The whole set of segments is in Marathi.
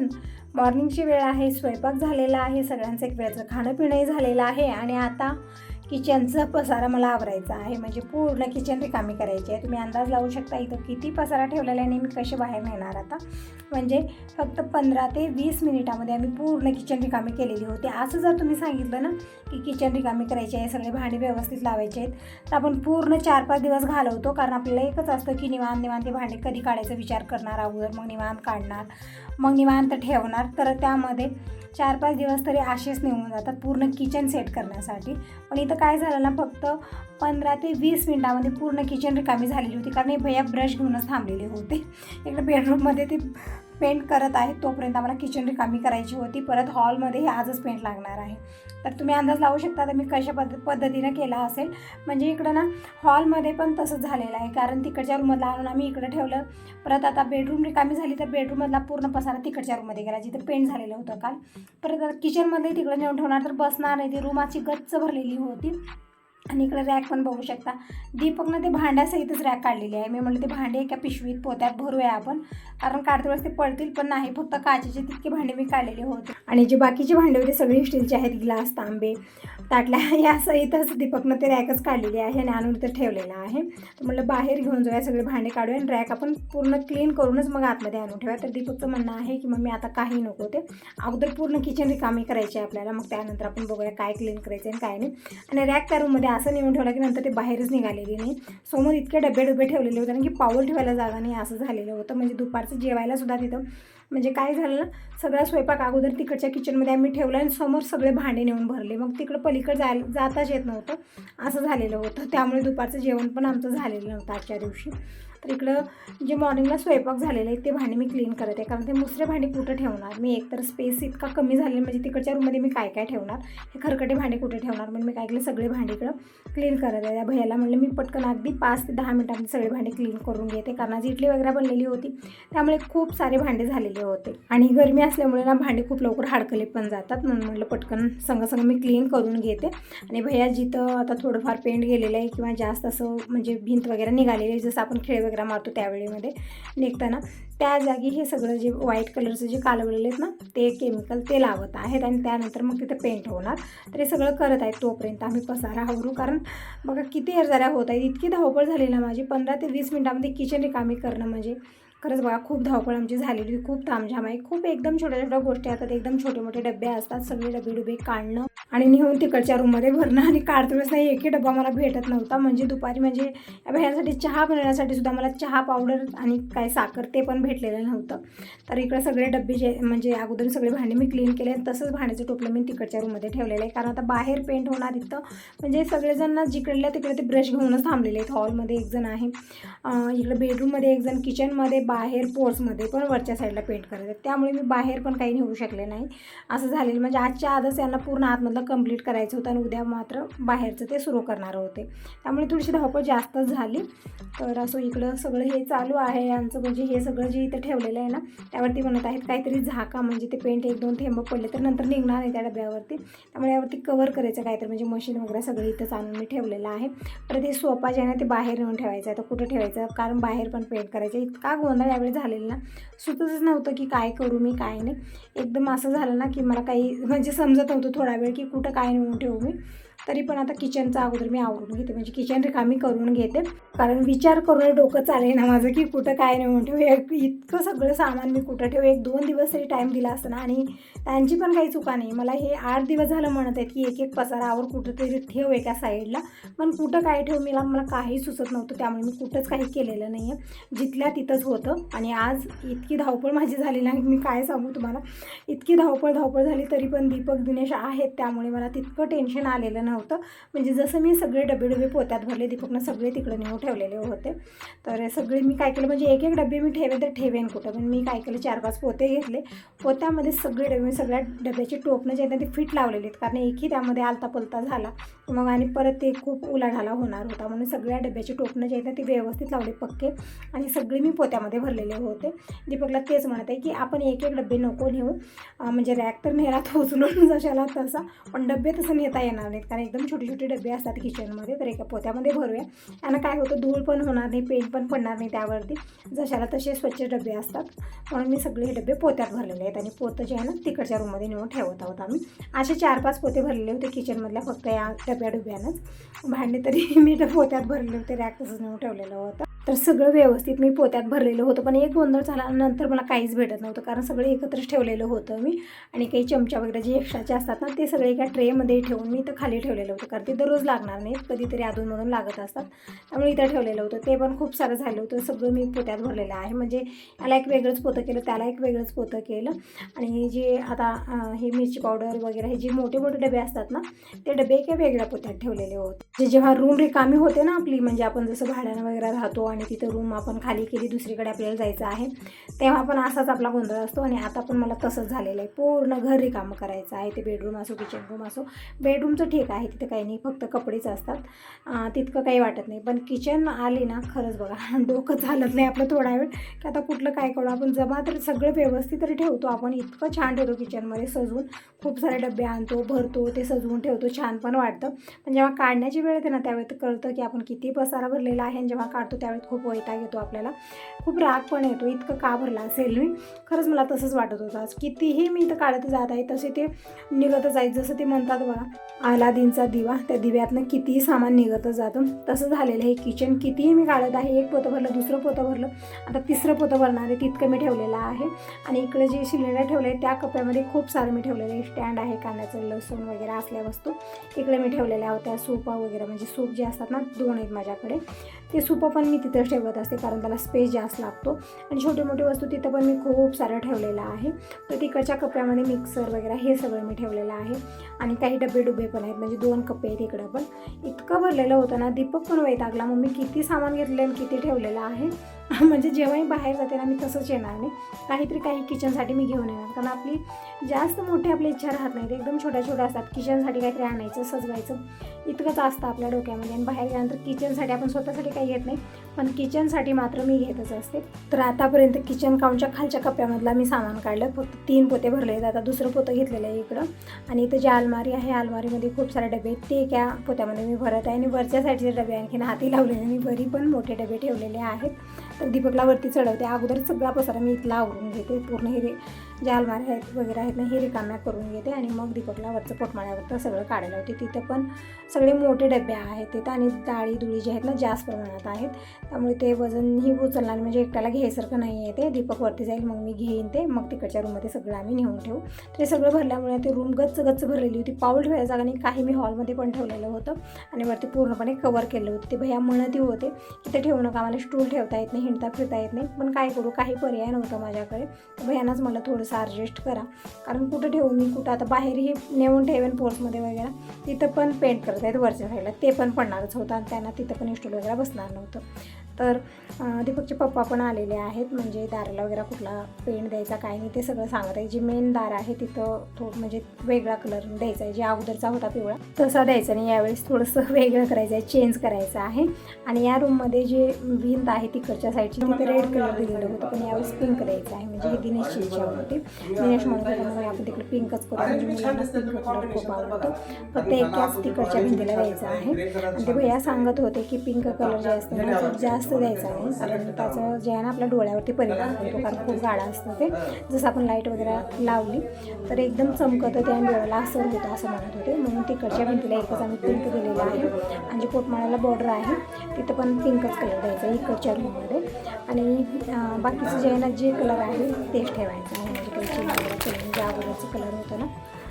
बघितलेलं मॉर्निंगची वेळ आहे स्वयंपाक झालेला आहे सगळ्यांचं एक वेळचं खाणं पिणंही झालेलं आहे आणि आता किचनचा पसारा मला आवरायचा आहे. म्हणजे पूर्ण किचन रिकामी करायची आहे. तुम्ही अंदाज लावू शकता इथं किती पसारा ठेवलेला आहे आणि मी कसे बाहेर नेणार आता. म्हणजे फक्त पंधरा ते वीस मिनिटामध्ये आम्ही पूर्ण किचन रिकामी केलेली होती. असं जर तुम्ही सांगितलं ना की किचन रिकामी करायची आहे सगळे भांडे व्यवस्थित लावायचे आहेत तर आपण पूर्ण चार पाच दिवस घालवतो. कारण आपल्याला एकच असतं की निवांत निवांत ते भांडे कधी काढायचा विचार करणार अगोदर मग निवांत काढणार. मग निवांत ठेवणार. तर त्यामध्ये चार पाच दिवस तरी असेच निघून जातात पूर्ण किचन सेट करण्यासाठी. पण इथं काय झालं ना फक्त पंधरा ते वीस मिनटामध्ये पूर्ण किचन रिकामी झालेली होती. कारण हे भैया ब्रश घेऊनच थांबलेले होते. इकडे बेडरूममध्ये ते पेंट करत आहेत तोपर्यंत आम्हाला किचन रिकामी करायची होती. परत हॉलमध्ये आजच पेंट लागणार आहे. तर तुम्ही अंदाज लावू शकता तर मी कशा पद्ध पद्धतीनं केला असेल. म्हणजे इकडं ना हॉलमध्ये पण तसंच झालेलं आहे. कारण तिकडच्या रूममधला आणून आम्ही इकडं ठेवलं. परत आता बेडरूम रिकामी झाली तर बेडरूममधला पूर्ण पसारा तिकडच्या रूममध्ये गेला जिथं पेंट झालेलं होतं काल. परत आता किचनमध्ये तिकडं नेऊन ठेवणार तर बसणार नाही. ती रूमाची गच्च भरलेली होती. आणि इकडे रॅक पण बघू शकता. दीपकनं ते भांड्यासहितच रॅक काढलेली आहे. मी म्हटलं ते भांडे एका पिशवीत पोत्यात भरूया आपण. कारण काढते वेळेस ते पडतील पण नाही. फक्त काचेचे तितके भांडे मी काढलेले होते. आणि जे बाकीचे भांडे होते सगळे स्टीलचे आहेत. ग्लास तांबे ताटल्या यासहितच दीपकनं ते रॅकच काढलेले आहे आणि आणून इथं ठेवलेलं आहे. तर म्हटलं बाहेर घेऊन जाऊया सगळे भांडे काढूया आणि रॅक आपण पूर्ण क्लीन करूनच मग आतमध्ये आणून ठेवूया. तर दीपकचं म्हणणं आहे की मग मी आता काही नको ते. अगोदर पूर्ण किचन रिकामी करायची आहे आपल्याला. मग त्यानंतर आपण बघूया काय क्लीन करायचं आणि काय नाही. आणि रॅक त्या रूममध्ये असं नेऊन ठेवलं की नंतर ते बाहेरच निघालेली नाही. समोर इतके डबे डबे ठेवलेले होते कारण की पाऊल ठेवायला जागा नाही असं झालेलं होतं. म्हणजे दुपारचं जेवायला सुद्धा तिथं म्हणजे काय झालं सगळा स्वयंपाक अगोदर तिकडच्या किचनमध्ये आम्ही ठेवला आणि समोर सगळे भांडे नेऊन भरले. मग तिकडं पलीकडे जाय जाताच येत नव्हतं. असं झालेलं होतं. त्यामुळे दुपारचं जेवण पण आमचं झालेलं नव्हतं आजच्या दिवशी. तर इकडं जे मॉर्निंगला स्वयंपाक झालेलं आहे ते भांडे मी क्लीन करत आहे. कारण ते मुसरे भांडे कुठं ठेवणार? मी एकतर स्पेस इतका कमी झालेला म्हणजे तिकडच्या रूममध्ये मी काय काय ठेवणार? हे खरकटे भांडे कुठे ठेवणार? म्हणून मी काय केलं सगळे भांडे इकडं क्लीन करत आहे. त्या भैयाला म्हणलं मी पटकन अगदी पाच ते दहा मिनटांनी सगळे भांडे क्लीन करून घेते. कारण आज इडली वगैरे बनलेली होती. त्यामुळे खूप सारे भांडे झालेले होते. आणि गरमी असल्यामुळे ना भांडे खूप लवकर हाडकले पण जातात. म्हणून म्हटलं पटकन संग संग मी क्लीन करून घेते. आणि भैया जिथं आता थोडंफार पेंट गेलेलं आहे किंवा जास्त असं म्हणजे भिंत वगैरे निघालेली आहे जसं आपण खेळ वगैरे मारतो त्यावेळेमध्ये निघताना त्या जागी हे सगळं जे व्हाईट कलरचं जे कालवलेले आहेत ना ते केमिकल ते लावत आहेत आणि त्यानंतर मग तिथे पेंट होणार. तर हे सगळं करत आहेत तोपर्यंत आम्ही पसारा आवरू कारण बघा किती एरझाऱ्या होत आहेत. इतकी धावपळ झालेली ना माझी पंधरा ते वीस मिनटामध्ये किचन रिकामी करणं म्हणजे खरंच बघा खूप धावपळ आमची झालेली खूप तामझाम आहे खूप एकदम छोट्या छोट्या गोष्टी असतात एकदम छोटे मोठे डबे असतात सगळे डबे डुबे काढणं आणि नेऊन तिकडच्या रूममध्ये भरणं आणि काढतो वेळेस नाही एकही डबा मला भेटत नव्हता. म्हणजे दुपारी म्हणजे या चहा बनवण्यासाठी सुद्धा मला चहा पावडर आणि काय साखर ते पण भेटलेलं नव्हतं. तर इकडे सगळे डबे जे म्हणजे अगोदर सगळे भांडे मी क्लीन केले तसंच भांड्याचं टोपलं मी तिकडच्या रूममध्ये ठेवलेलं आहे. कारण आता बाहेर पेंट होणार इथं म्हणजे सगळेजण ना जिकडल्या तिकडे ते ब्रश घेऊनच थांबलेले आहेत. हॉलमध्ये एक जण आहे इकडे बेडरूममध्ये एक जण किचनमध्ये बाहेर पोर्समध्ये पण वरच्या साईडला पेंट करत त्यामुळे मी बाहेर पण काही नेऊ शकले नाही. असं झालेलं म्हणजे आजच्या आजच यांना पूर्ण आतमधलं कंप्लीट करायचं होतं आणि उद्या मात्र बाहेरचं ते सुरू करणार होते. त्यामुळे थोडीशी धावपळ जास्तच झाली. तर असं इकडं सगळं हे चालू आहे. यांचं म्हणजे हे सगळं जे इथं ठेवलेलं आहे ना त्यावरती म्हणत आहेत काहीतरी झाका म्हणजे ते पेंट एक दोन थेंब पडले तर नंतर निघणार आहे त्या डब्यावरती. त्यामुळे यावरती कवर करायचं काहीतरी म्हणजे मशीन वगैरे सगळं इथंच आणून मी ठेवलेलं आहे. परत हे सोफा जे आहे ना ते बाहेर नेऊन ठेवायचं आहे. तर कुठं ठेवायचं? कारण बाहेर पण पेंट करायचं इतका गोंधळ यावेळी झालेलं ना सुचतच नव्हतं की काय करू मी काय नाही. एकदम असं झालं ना की मला काही म्हणजे समजत नव्हतं थोडा वेळ की कुठं काय नेऊन ठेवू मी. तरी पण आता किचनचा अगोदर मी आवरून घेते. म्हणजे किचन रिकामी करून घेते. कारण विचार करून डोकं चालेल ना माझं की कुठं काय नेऊन ठेवू. एक इतकं सगळं सामान मी कुठं ठेवू? एक दोन दिवस तरी टाईम दिला असताना आणि त्यांची पण काही चुका नाही. मला हे आठ दिवस झालं म्हणत आहेत की एक एक पसारावर कुठं तरी ठेव एका साईडला पण कुठं काय ठेव मला मला काही सुचत नव्हतं. त्यामुळे मी कुठंच काही केलेलं नाही आहे जिथल्या तिथंच होतं. आणि आज इतकी धावपळ माझी झाली नाही मी काय सांगू तुम्हाला? इतकी धावपळ धावपळ झाली तरी पण दीपक दिनेश आहेत. त्यामुळे मला तितकं टेन्शन आलेलं नव्हतं. म्हणजे जसं मी सगळे डबे डबे पोत्यात भरले दीपकनं सगळे तिकडे नेऊन ठेवलेले होते. तर सगळे मी काय केलं म्हणजे एक एक डबे मी ठेवे तर ठेवेन कुठं. पण मी काय केलं चार पाच पोते घेतले. पोत्यामध्ये सगळे डबे मी सगळ्या डब्याचे टोपणं जे आहेत ना ते फिट लावलेले आहेत कारण एकही त्यामध्ये आलता पलता झाला. मग आणि परत ते खूप उलाढाला होणार होता. म्हणून सगळ्या डब्याचे टोपणं जे आहेत ना ते व्यवस्थित लावले पक्के. आणि सगळे मी पोत्यामध्ये भरलेले होते. दीपकला तेच म्हणत आहे की आपण एक एक डबे नको नेऊ. म्हणजे रॅक तर नेहरा तो उचलून जशाला तसा. पण डबे तसं नेता येणार नाहीत. कारण एकदम छोटे छोटे डबे असतात किचनमध्ये तर एका पोत्यामध्ये भरूया. आणि काय होतं धूळ पण होणार नाही पेंट पण पडणार नाही त्यावरती. जशाला तसे स्वच्छ डबे असतात. म्हणून मी सगळे हे डबे पोत्यात भरलेले आहेत. आणि पोतं जे आहे ना तिकडच्या रूममध्ये नेऊन ठेवत आहोत आम्ही. असे चार पाच पोते भरलेले होते किचनमधल्या फक्त या डब्या डुब्यानंच भांडे तरी मी पोत्यात भरले होते रॅक तसंच नेऊन ठेवलेलं होतं. तर सगळं व्यवस्थित मी पोत्यात भरलेलं होतं. पण एक गोंधळ झाला नंतर मला काहीच भेटत नव्हतं. कारण सगळं एकत्रच ठेवलेलं होतं मी. आणि काही चमचा वगैरे जे एक्स्ट्राचे असतात ना ते सगळे एका ट्रेमध्ये ठेवून मी इथं खाली ठेवलेलं होतं. कारण ते दररोज लागणार नाहीत. कधीतरी अधूनमधून लागत असतात. त्यामुळे इथं ठेवलेलं होतं. ते पण खूप सारं झालं होतं. सगळं मी पोत्यात भरलेलं आहे. म्हणजे याला एक वेगळंच पोतं केलं त्याला एक वेगळंच पोतं केलं. आणि जे आता हे मिरची पावडर वगैरे हे जे मोठे मोठे डबे असतात ना ते डबे एका वेगळ्या पोत्यात ठेवलेले होते. जे जेव्हा रूम रिकामी होते ना आपली म्हणजे आपण जसं भाड्यानं वगैरे राहतो आणि तिथं रूम आपण खाली केली दुसरीकडे आपल्याला जायचं आहे. तेव्हा पण असाच आपला गोंधळ असतो आणि आता पण मला तसंच झालेलं आहे. पूर्ण घर रिकामं करायचं आहे. ते बेडरूम असो किचन रूम असो बेडरूमचं ठीक आहे. तिथं काही नाही फक्त कपडेच असतात. तितकं काही वाटत नाही. पण किचन आली ना खरंच बघा डोकं चालत नाही आपलं थोडा वेळ. की आता कुठलं काय करू? आपण जमा तर सगळं व्यवस्थित तरी ठेवतो आपण. इतकं छान ठेवतो किचनमध्ये सजवून. खूप सारे डबे आणतो भरतो ते सजवून ठेवतो. छान पण वाटतं. पण जेव्हा काढण्याची वेळ येते ना त्यावेळेस कळतं की आपण किती पसारा भरलेला आहे आणि जेव्हा काढतो त्यावेळेत खूप वैताग येतो आपल्याला. खूप राग पण येतो. इतकं का भरला असेल मी खरंच मला तसंच वाटत होतं आज. कितीही मी इथं काढत जात आहे तसे ते निघतच आहेत जसं ते म्हणतात बघा आलादीनचा दिवा त्या दिव्यातनं कितीही सामान निघतच जातं तसं झालेलं आहे. किचन कितीही मी काढत आहे एक पोतं भरलं दुसरं पोतं भरलं. आता तिसरं पोतं भरणार आहे तितकं मी ठेवलेलं आहे. आणि इकडे जे सिलेंडर ठेवलं आहे त्या कप्प्यामध्ये खूप सारं मी ठेवलेलं आहे. स्टँड आहे कांद्याचं लसूण वगैरे असल्या वस्तू. इकडे मी ठेवलेल्या होत्या सूपा वगैरे. म्हणजे सूप जे असतात ना दोन आहेत माझ्याकडे. ते सूपं पण मी तिथं ठेवत असते कारण त्याला स्पेस जास्त लागतो. आणि छोटे मोठे वस्तू तिथं पण मी खूप सारं ठेवलेलं आहे. तर तिकडच्या कपड्यामध्ये मिक्सर वगैरे हे सगळं मी ठेवलेलं आहे. आणि काही डबे डुबे पण आहेत म्हणजे दोन कप्पे आहेत इकडं पण. इतकं भरलेलं होतं ना दीपक पण वैतागला. मग मी किती सामान घेतलं आणि किती ठेवलेलं आहे. म्हणजे जेव्हाही बाहेर जाते ना मी तसंच येणार नाही. काहीतरी काही किचनसाठी मी घेऊन येणार. कारण आपली जास्त मोठी आपली इच्छा राहत नाही. एकदम छोट्या छोट्या असतात. किचनसाठी काहीतरी आणायचं सजवायचं. इतकंच असतं आपल्या डोक्यामध्ये. आणि बाहेर गेल्यानंतर किचनसाठी आपण स्वतःसाठी काही घेत नाही. पण किचनसाठी मात्र मी घेतच असते. तर आतापर्यंत किचन काउंटच्या खालच्या कप्प्यामधला मी सामान काढलं. फक्त तीन पोते भरले आहेत. आता दुसरं पोतं घेतलेलं आहे इकडं. आणि इथं जे अलमारी आहे अलमारीमध्ये खूप सारे डबे आहेत. ते एका पोत्यामध्ये मी भरत आहे. आणि वरच्या साईडचे डबे आणखीन हाती लावलेले मी. बरी पण मोठे डबे ठेवलेले आहेत. तर दीपकला वरती चढवते. अगोदर सगळा पसारा मी इथला आवरून घेते पूर्ण हे ज्या अलमाऱ्या आहेत वगैरे आहेत ना हे रिकाम्या करून घेते आणि मग दीपकला वरचं पोटमाळ्यावरचं सगळं काढायला होते तिथं पण सगळे मोठे डबे आहेत तिथं आणि डाळी दुळी जे आहेत ना जास्त प्रमाणात आहेत. त्यामुळे ते वजनही उचलणार म्हणजे एकट्याला घ्यायसारखं नाही आहे ते. दीपक वरती जाईल मग मी घेईन ते. मग तिकडच्या रूममध्ये सगळं आम्ही नेऊन ठेवू. ते सगळं भरल्यामुळे ते रूम गच्च गच्च भरलेली होती. पाऊल ठेवायला जागा नाही काही मी हॉलमध्ये पण ठेवलेलं होतं. आणि वरती पूर्णपणे कवर केलं होतं. ते भैया म्हणतही होते की ते ठेवू नका आम्हाला स्टूल ठेवता येत नाही हिंडता फिरता येत नाही. पण काय करू काही पर्याय नव्हता माझ्याकडे. तर भैयानाच मला थोडंसं ॲडजस्ट करा. कारण कुठं ठेवू मी कुठं? आता बाहेरही नेऊन ठेवेन पोर्समध्ये वगैरे. तिथं पण पेंट करत आहेत वरच्या साईडला ते पण पडणारच होतं आणि त्यांना तिथं पण स्टूल वगैरे बसणार नव्हतं. तर दीपकचे पप्पा पण आलेले आहेत. म्हणजे दाराला वगैरे कुठला पेंट द्यायचा काय नाही ते सगळं सांगत आहे. जे मेन दार आहे तिथं थोडं म्हणजे वेगळा कलर द्यायचा आहे. जे अगोदरचा होता पिवळा तसा द्यायचा नाही. यावेळेस थोडंसं वेगळं करायचं आहे. चेंज करायचं आहे. आणि या रूममध्ये जे भिंत आहे तिकडच्या साईडची तिथे रेड कलर दिलेलं होतं. पण यावेळेस पिंक द्यायचं आहे. म्हणजे हे दिनेशची इच्छा होती दिनेश म्हणत होता आपण तिकडे पिंकच करू. म्हणजे मुलांना पिंक कलर खूप आवडतो. फक्त एकाच तिकडच्या भिंतीला द्यायचं आहे. आणि ते भैया सांगत होते की पिंक कलर जे असते ना जास्त जास्त द्यायचा नाही कारण त्याचं जे आहे ना आपल्या डोळ्यावरती परिणाम होतो. कारण खूप गाडा असतं ते. जसं आपण लाइट वगैरे लावली तर एकदम चमकत ते आणि डोळ्याला असर होतं असं म्हणत होते. म्हणून तिकडच्या भिंतीला एकच आम्ही पिंक दिलेला आहे. आणि जे पोटमाळ्याला बॉर्डर आहे तिथं पण पिंकच कलर द्यायचा आहे इकडच्या रूममध्ये आणि बाकीचं जे आहे ना जे कलर आहे तेच ठेवायचं आहे. म्हणजे काही वगैरे अगोदरचं कलर होतं ना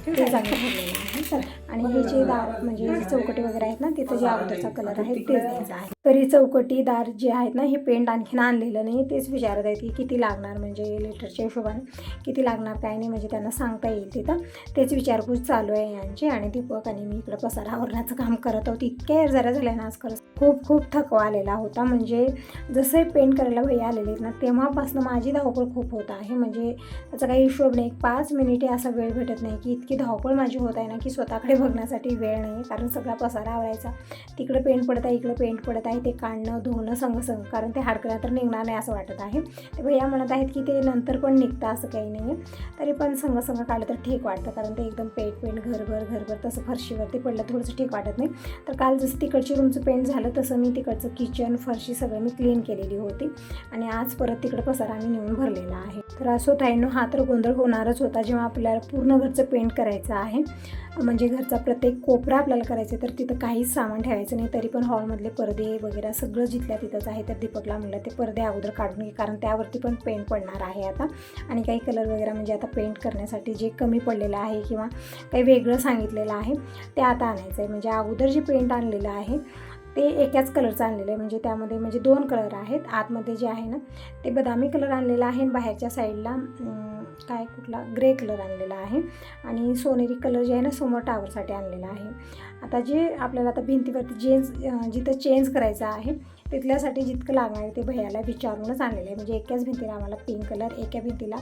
आहे आणि हे जे दार म्हणजे चौकटी वगैरे आहेत ना तिथं जे अगोदरचा कलर आहे तेच द्यायचा आहे. तरी चौकटी दार जे आहेत ना हे पेंट आणखीन आणलेलं नाही तेच विचारत आहेत की किती लागणार म्हणजे लेटरच्या हिशोबाने. किती लागणार काय नाही म्हणजे त्यांना सांगता येईल तिथं. तेच विचारपूस चालू आहे यांची आणि दीपक आणि मी इकडं पसारा आवरण्याचं काम करत आहोत. इतके जरा झाले ना आज खरंच खूप खूप थकवा आलेला होता. म्हणजे जसे पेंट करायला भैया आलेले आहेत ना तेव्हापासून माझी धावपळ खूप होत आहे. म्हणजे त्याचा काही हिशोब नाही. पाच मिनिटे असा वेळ भेटत नाही की इतकी धावपळ माझी होत आहे ना की स्वतःकडे बघण्यासाठी वेळ नाही आहे कारण सगळा पसारा आवरायचा. तिकडं पेंट पडत आहे इकडं पेंट पडत आहे ते काढणं धुणं संग संग कारण ते हाडकऱ्या तर निघणार नाही असं वाटत आहे. ते भैया म्हणत आहेत की ते नंतर पण निघतं असं काही नाही. आहे तरी पण संग संग काढलं तर ठीक वाटतं कारण ते एकदम पेंट पेंट घरभर घरभर तसं फरशीवरती पडलं थोडंसं ठीक वाटत नाही. तर काल जसं तिकडची रूमचं पेंट झालं तसं मी तिकडचं किचन फरशी सगळं मी क्लीन केलेली होती. आणि आज परत तिकडं पसारा मी नेऊन भरलेला आहे. तर असो ताईंनो हा तर गोंधळ होणारच होता जेव्हा आपल्याला पूर्ण घरचं पेंट करायचं आहे. म्हणजे घरचा प्रत्येक कोपरा आपल्याला करायचा आहे तर तिथं काहीच सामान ठेवायचं नाही तरी पण हॉलमधले पडदे वगैरे सगळं जिथल्या तिथंच आहे तर दीपकला म्हणलं ते पडदे अगोदर काढून घे कारण त्यावरती पण पेंट पडणार आहे आता. आणि काही कलर वगैरे म्हणजे आता पेंट करण्यासाठी जे कमी पडलेलं आहे किंवा काही वेगळं सांगितलेलं आहे ते आता आणायचं आहे म्हणजे अगोदर जे पेंट आणलेलं आहे ते एकाच कलरचं आणलेलं आहे. म्हणजे त्यामध्ये म्हणजे दोन कलर आहेत. आतमध्ये जे आहे ना ते बदामी कलर आणलेला आहे आणि बाहेरच्या साईडला काय कुठला ग्रे कलर आणलेला आहे. आणि सोनेरी कलर जे आहे ना समोर टावरसाठी आणलेला आहे. आता जे आपल्याला आता भिंतीवरती चेंज जिथं चेंज करायचं आहे तिथल्यासाठी जितकं लागणार आहे ते भैयाला विचारूनच आणलेलं आहे. म्हणजे एकाच भिंतीला आम्हाला पिंक कलर एका भिंतीला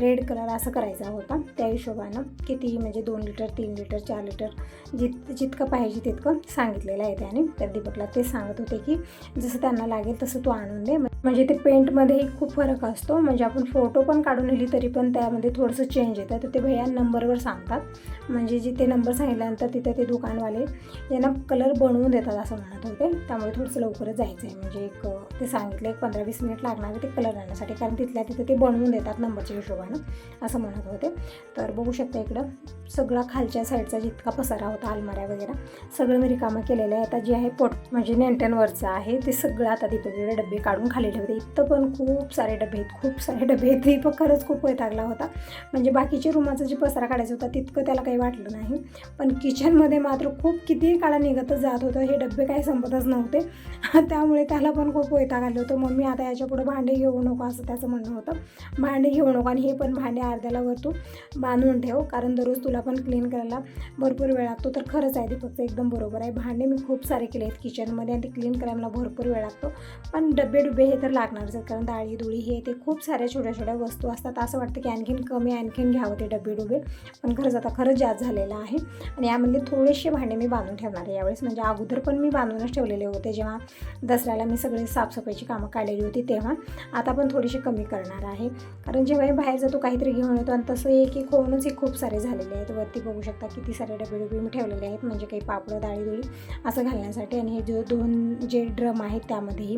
रेड कलर असं करायचा होता. त्या हिशोबानं किती म्हणजे दोन लिटर तीन लिटर चार लिटर जित जितकं पाहिजे तितकं सांगितलेलं आहे त्याने. तर दीपकला ते सांगत होते की जसं त्यांना लागेल तसं तू आणून दे. म्हणजे ते पेंटमध्येही खूप फरक असतो. म्हणजे आपण फोटो पण काढून नेली तरी पण त्यामध्ये थोडंसं चेंज येतं. तर ते भैया नंबरवर सांगतात. म्हणजे जिथे नंबर सांगितल्यानंतर तिथे ते दुकानवाले यांना कलर बनवून देतात असं म्हणत होते. त्यामुळे थोडंसं लवकरच जायचं आहे म्हणजे एक ते सांगितलं एक पंधरा वीस मिनिट लागणार आहे ते कलर आणण्यासाठी. कारण तिथल्या तिथे ते बनवून देतात नंबरच्या हिशोबानं असं म्हणत होते. तर बघू शकता इकडं. सगळा खालच्या साईडचा जितका पसारा होता अलमाऱ्या वगैरे सगळं मी रिकामं केलेलं आहे. आता जे आहे पोट म्हणजे नेंटनवरचं आहे ते सगळं आता दीपक डबे काढून खाली ठेवते इथं पण खूप सारे डबे आहेत खूप सारे डबे आहेत. दीपक खरंच खूप वैतागला होता. म्हणजे बाकीचे रूमाचा जे पसारा काढायचा होता तितकं त्याला काही वाटलं नाही. पण किचनमध्ये मात्र खूप कितीही काळा निघतच जात होतं. हे डबे काही संपतच नव्हते. त्यामुळे त्याला पण खूप वैताग आलं होतं. मम्मी आता याच्यापुढे भांडे घेऊ नको असं त्याचं म्हणणं होतं. भांडे घेऊ नको आणि हे पण भांडे अर्ध्याला वर तू बांधून ठेव. कारण दररोज तुला पण क्लीन करायला भरपूर वेळ लागतो. तर खरंच आहे ते फक्त एकदम बरोबर आहे. भांडे मी खूप सारे केले आहेत किचनमध्ये आणि ते क्लीन करायला मला भरपूर वेळ लागतो. पण डबे डुबे हे तर लागणारच आहेत कारण डाळी दुळी हे ते खूप साऱ्या छोट्या छोट्या वस्तू असतात. असं वाटतं की आणखीन कमी आणखीन घ्यावं ते डबे डुबे पण खरंच आता खरंच जास्त झालेलं आहे. आणि यामधले थोडेसे भांडे मी बांधून ठेवणार आहे यावेळेस. म्हणजे अगोदर पण मी बांधूनच ठेवलेले होते. जेव्हा दसऱ्याला मी सगळे साफसफाईची कामं काढलेली होती तेव्हा. आता पण थोडीशी कमी करणार आहे. कारण जेव्हा बाहेर जातो काहीतरी घेऊन येतो आणि तसं एक एक होऊनच हे खूप सारे झालेले आहे आहेत. वरती बघू शकता किती सारे डबे डबे मी ठेवलेले आहेत म्हणजे काही पापडं डाळी दुळी असं घालण्यासाठी आणि हे जो दोन जे ड्रम आहेत त्यामध्येही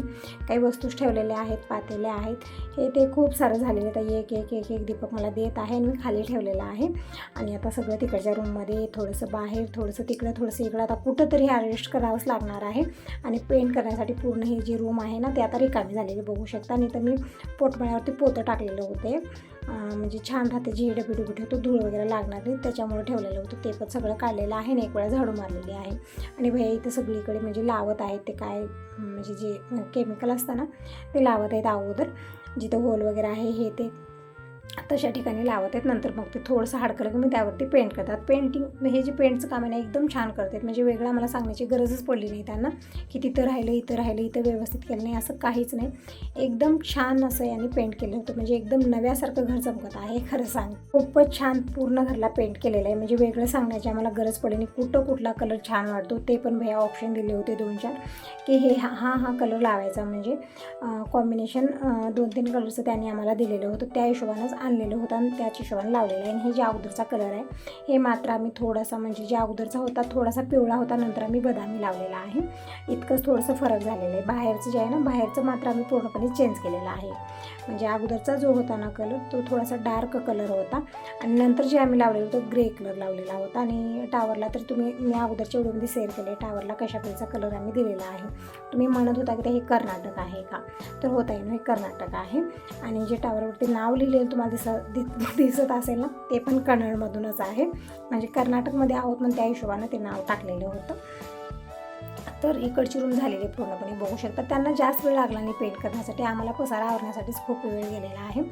काही वस्तूच ठेवलेल्या आहेत पातेल्या आहेत हे ते खूप सारं झालेलं आहे तर एक एक एक एक दीपक मला देत आहे आणि मी खाली ठेवलेलं आहे आणि आता सगळं तिकडच्या रूममध्ये थोडंसं बाहेर थोडंसं तिकडं थोडंसं इकडं आता कुठंतरी अरेस्ट करावंच लागणार आहे आणि पेंट करण्यासाठी पूर्ण हे जे रूम आहे ना ते आता रिकामी झालेले बघू शकता आणि तर मी पोटमाळ्यावरती पोतं टाकलेलं होते म्हणजे छान राहते जे डबे डबे ठेवतो धूळ वगैरे लागणार नाही त्याच्यामुळे ठेवलेलं होतं. ते पण सगळं काढलेलं आहे ना एक वेळा झाडू मारलेली आहे. आणि भैया इथं सगळीकडे म्हणजे लावत आहेत ते काय म्हणजे जे केमिकल असतं ना ते लावत आहेत अगोदर. जिथं होल वगैरे आहे हे ते तशा ठिकाणी लावत आहेत. नंतर मग ते थोडंसं हाडकलं की मी त्यावरती पेंट करतात. पेंटिंग हे जे पेंटचं काम आहे ना एकदम छान करतात. म्हणजे वेगळं मला सांगण्याची गरजच पडली नाही त्यांना की तिथं राहिलं इथं राहिलं इथं व्यवस्थित केलं नाही असं काहीच नाही. एकदम छान असं यांनी पेंट केलं होतं. म्हणजे एकदम नव्यासारखं घर चमकत आहे खरं सांग. खूपच छान पूर्ण घरला पेंट केलेलं आहे. म्हणजे वेगळं सांगण्याची आम्हाला गरज पडली नाही. कुठं कुठला कलर छान वाटतो ते पण भैया ऑप्शन दिले होते दोन चार. की हे हा हा हा कलर लावायचा. म्हणजे कॉम्बिनेशन दोन तीन कलरचं त्यांनी आम्हाला दिलेलं होतं. त्या हिशोबानंच आणलेलं होतं आणि त्याच हिशोबाने लावलेलं आहे. आणि हे जे अगोदरचा कलर आहे हे मात्र आम्ही थोडासा म्हणजे जे अगोदरचा होता थोडासा पिवळा होता नंतर आम्ही बदामी लावलेला आहे. इतकंच थोडंसं फरक झालेलं आहे. बाहेरचं जे आहे ना बाहेरचं मात्र आम्ही पूर्णपणे चेंज केलेलं आहे. म्हणजे अगोदरचा जो होता ना कलर तो थोडासा डार्क कलर होता. आणि नंतर जे आम्ही लावलेलं होतं ग्रे कलर लावलेला होता. आणि टावरला तर तुम्ही मी अगोदरच्या व्हिडिओमध्ये शेअर केले टावरला कशा प्रकारचा कलर आम्ही दिलेला आहे. तुम्ही म्हणत होता की ते हे कर्नाटक आहे का? तर होत आहे ना हे कर्नाटक आहे. आणि जे टावरवरती नाव लिहिलेलं तुम्हाला दिसत दि- दिसत असेल ना ते पण कन्नडमधूनच आहे. म्हणजे कर्नाटकमध्ये आहोत पण त्या हिशोबानं ते नाव टाकलेलं होतं. तर इकडची रूम झालेली पूर्णपणे बघू शकता. त्यांना जास्त वेळ लागला नाही पेंट करण्यासाठी. आम्हाला पसारा आवरण्यासाठीच खूप वेळ गेलेला आहे.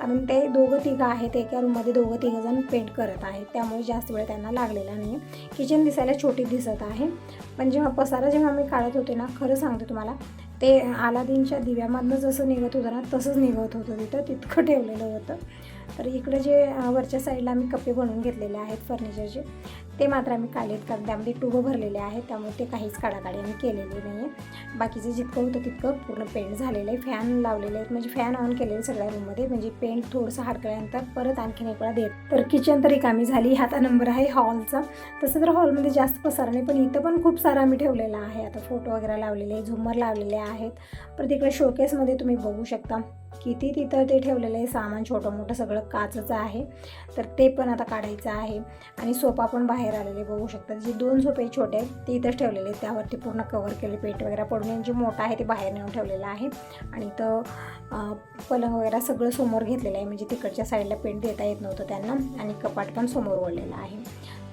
कारण ते दोघं तिघं आहेत एका रूममध्ये दोघं तिघं जण पेंट करत आहेत. त्यामुळे जास्त वेळ त्यांना लागलेला नाही आहे किचन दिसायला छोटी दिसत आहे. पण जेव्हा पसारा जेव्हा मी काढत होते ना खरं सांगते तुम्हाला ते आलादीनच्या दिव्यामधनं जसं निघत होतं ना तसंच निघत होतं तिथं तितकं ठेवलेलं होतं. तर इकडे जे वरच्या साईडला आम्ही कप्पे बनवून घेतलेले आहेत फर्निचरचे. ते मात्र आम्ही काढलेत कारण त्यामध्ये टुबं भरलेले आहेत त्यामुळे ते काहीच काढाकाढी आम्ही केलेली नाही आहे बाकीचं जितकं होतं तितकं पूर्ण पेंट झालेलं आहे. फॅन लावलेले आहेत. म्हणजे फॅन ऑन केलेले सगळ्या रूममध्ये म्हणजे पेंट थोडंसं हाडकल्यानंतर परत आणखीन एक वेळा देत. तर किचन तरी कामी झाली. आता नंबर आहे हॉलचा तसं तर हॉलमध्ये जास्त पसार नाही पण इथं पण खूप सारा आम्ही ठेवलेला आहे. आता फोटो वगैरे लावलेले आहे झुमर लावलेले आहेत. परत इकडे शोकेसमध्ये तुम्ही बघू शकता किती तिथं ते ठेवलेलं आहे. सामान छोटं मोठं सगळं काचचं आहे. तर ते पण आता काढायचं आहे. आणि सोफा पण बाहेर बाहेर आलेले बघू शकता जे दोन झोपे छोटे आहेत ते इथंच ठेवलेले आहेत. त्यावरती पूर्ण कवर केले पेट वगैरे पडून जे मोठं आहे ते बाहेर नेऊन ठेवलेलं आहे. आणि इथं पलंग वगैरे सगळं समोर घेतलेलं आहे. म्हणजे तिकडच्या साईडला पेंट देता येत नव्हतं त्यांना आणि कपाट पण समोर ओढलेलं आहे.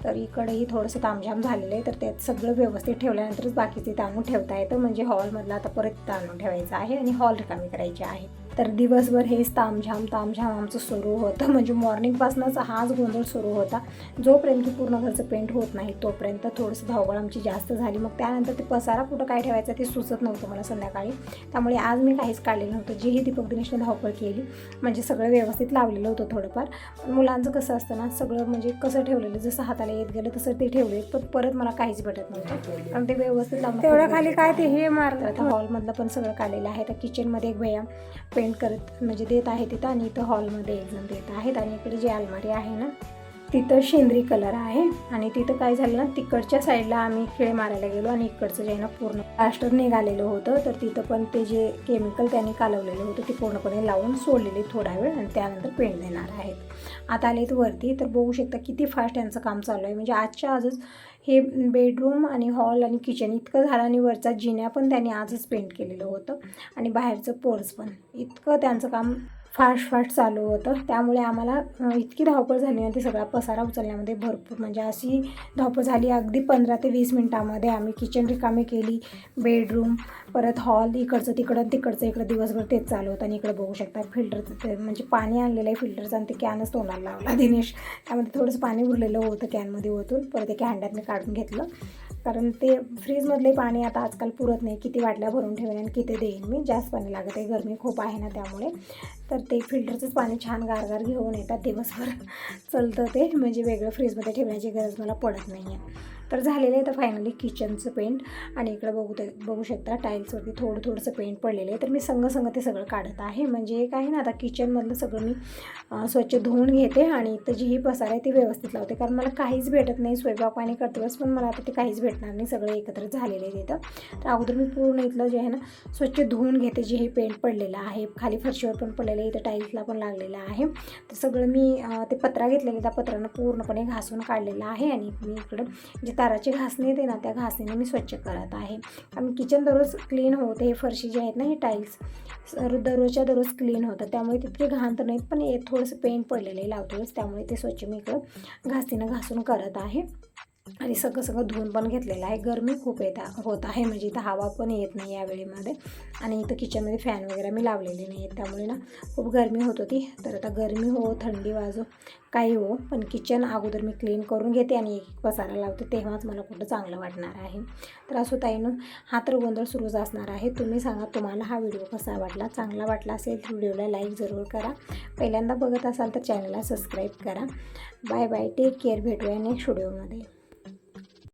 तर इकडेही थोडंसं तामझाम झालेलं आहे. तर त्यात सगळं व्यवस्थित ठेवल्यानंतरच बाकीचे ताणून ठेवता येतं. म्हणजे हॉलमधला आता परत ताणून ठेवायचा आहे आणि हॉल रिकामी करायची आहे. तर दिवसभर हेच तामझाम तामझाम आमचं सुरू होतं. म्हणजे मॉर्निंगपासूनच हाच गोंधळ सुरू होता. जोपर्यंत की पूर्ण घरचं पेंट होत नाही तोपर्यंत थोडंसं धावपळ आमची जास्त झाली. मग त्यानंतर ते पसारा कुठं काय ठेवायचं ते सुचत नव्हतं मला संध्याकाळी. त्यामुळे आज मी काहीच काढलेलं नव्हतं. जेही दीपक दिनेशने धावपळ केली म्हणजे सगळं व्यवस्थित लावलेलं होतं थोडंफार. मुलांचं कसं असतं ना सगळं म्हणजे कसं ठेवलेलं जसं हाताला येत गेलं तसं ते ठेवले पण परत मला काहीच भेटत नव्हतं. कारण ते व्यवस्थित लावून तेवढ्या खाली काय ते हे मारलं आता हॉलमधलं पण सगळं काढलेलं आहे. तर किचनमध्ये एक भैया पेंट करत म्हणजे देत आहे तिथं आणि इथं हॉलमध्ये एक्झाम देत आहेत आणि इकडे जी अलमारी आहे ना तिथं शेंद्री कलर आहे आणि तिथं काय झालं ना तिकडच्या साईडला आम्ही खेळ मारायला गेलो आणि इकडचं जे आहे ना पूर्ण प्लास्टर निघालेलं होतं तर तिथं पण ते जे केमिकल त्यांनी कालवलेलं होतं ते पूर्णपणे लावून सोडलेले थोडा वेळ आणि त्यानंतर पेंट देणार आहेत. आता आले वरती तर बघू शकता किती फास्ट यांचं काम चालू आहे. म्हणजे आजच्या आजच हे बेडरूम आणि हॉल आणि किचन इतकं झालं आणि वरचा जिन्या पण त्यांनी आजच पेंट केलेलं होतं. आणि बाहेरचं पोर्स पण. इतकं त्यांचं काम फास्ट फास्ट चालू होतं. त्यामुळे आम्हाला इतकी धावपळ झाली ना ती सगळा पसारा उचलण्यामध्ये भरपूर. म्हणजे अशी धावपळ झाली अगदी पंधरा ते वीस मिनटामध्ये आम्ही किचन रिकामी केली बेडरूम परत हॉल इकडचं तिकडं तिकडचं इकडं दिवसभर तेच चालू होतं. आणि इकडे बघू शकता फिल्टरचं ते म्हणजे पाणी आणलेलं आहे फिल्टरचं आणि ते कॅनच तोंडाला लावला दिनेश. त्यामध्ये थोडंसं पाणी उरलेलं होतं कॅनमध्ये ओतून. परत ते कॅन्डात मी काढून घेतलं. कारण ते फ्रीजमधले पाणी आता आजकाल पुरत नाही. किती वाटल्या भरून ठेवेन आणि किती देईन मी. जास्त पाणी लागत आहे गरमी खूप आहे ना त्यामुळे. तर ते फिल्टरचंच पाणी छान गारगार घेऊन येतात दिवसभर. चलतं ते. म्हणजे वेगळं फ्रीजमध्ये ठेवण्याची गरज मला पडत नाही आहे तर झालेलं आहे तर फायनली किचनचं पेंट आणि इकडं बघू ते बघू शकता टाईल्सवरती थोडं थोडंसं पेंट पडलेलं आहे. तर मी संग संग ते सगळं काढत आहे. म्हणजे एक आहे ना आता किचनमधलं सगळं मी स्वच्छ धुवून घेते आणि इथं जी ही पसार आहे ती व्यवस्थित लावते. कारण मला काहीच भेटत नाही स्वयंपाक पाणी करते पण मला आता ते काहीच भेटणार नाही. सगळं एकत्र झालेलं आहे तिथं. तर अगोदर मी पूर्ण इथलं जे आहे ना स्वच्छ धुवून घेते जे हे पेंट पडलेलं आहे. खाली फरशीवर पण पडलेलं आहे इथं टाईल्सला पण लागलेलं आहे. तर सगळं मी ते पत्रा घेतलेलं त्या पत्रानं पूर्णपणे घासून काढलेलं आहे. आणि मी इकडं जे ताराची घासणी येते ना त्या घासणीने मी स्वच्छ करत आहे. आणि किचन दररोज क्लीन होते हे फरशी जे आहेत ना हे टाईल्स दररोजच्या दररोज क्लीन होतं. त्यामुळे तितके घाण तर नाहीत पण हे थोडंसं पेंट पडलेलं आहे लावतोच त्यामुळे ते स्वच्छ मी इकडं घासणीनं घासून करत आहे. आणि सगळं सगळं धुवून पण घेतलेलं आहे. गरमी खूप येत होत आहे. म्हणजे इथं हवा पण येत नाही या वेळेमध्ये आणि इथं किचनमध्ये फॅन वगैरे मी लावलेले नाही आहेत. त्यामुळे ना खूप गरमी होत होती. तर आता गरमी हो थंडी वाजो काही हो. पण किचन अगोदर मी क्लीन करून घेते आणि एक एक पसारा लावते. तेव्हाच मला कुठं चांगलं वाटणार आहे. तर असो ताईनं हा तर गोंधळ सुरूच असणार आहे. तुम्ही सांगा तुम्हाला हा व्हिडिओ कसा वाटला? चांगला वाटला असेल तर व्हिडिओला लाईक जरूर करा. पहिल्यांदा बघत असाल तर चॅनलला सबस्क्राईब करा. बाय बाय टेक केअर भेटूया नेक्स्ट व्हिडिओमध्ये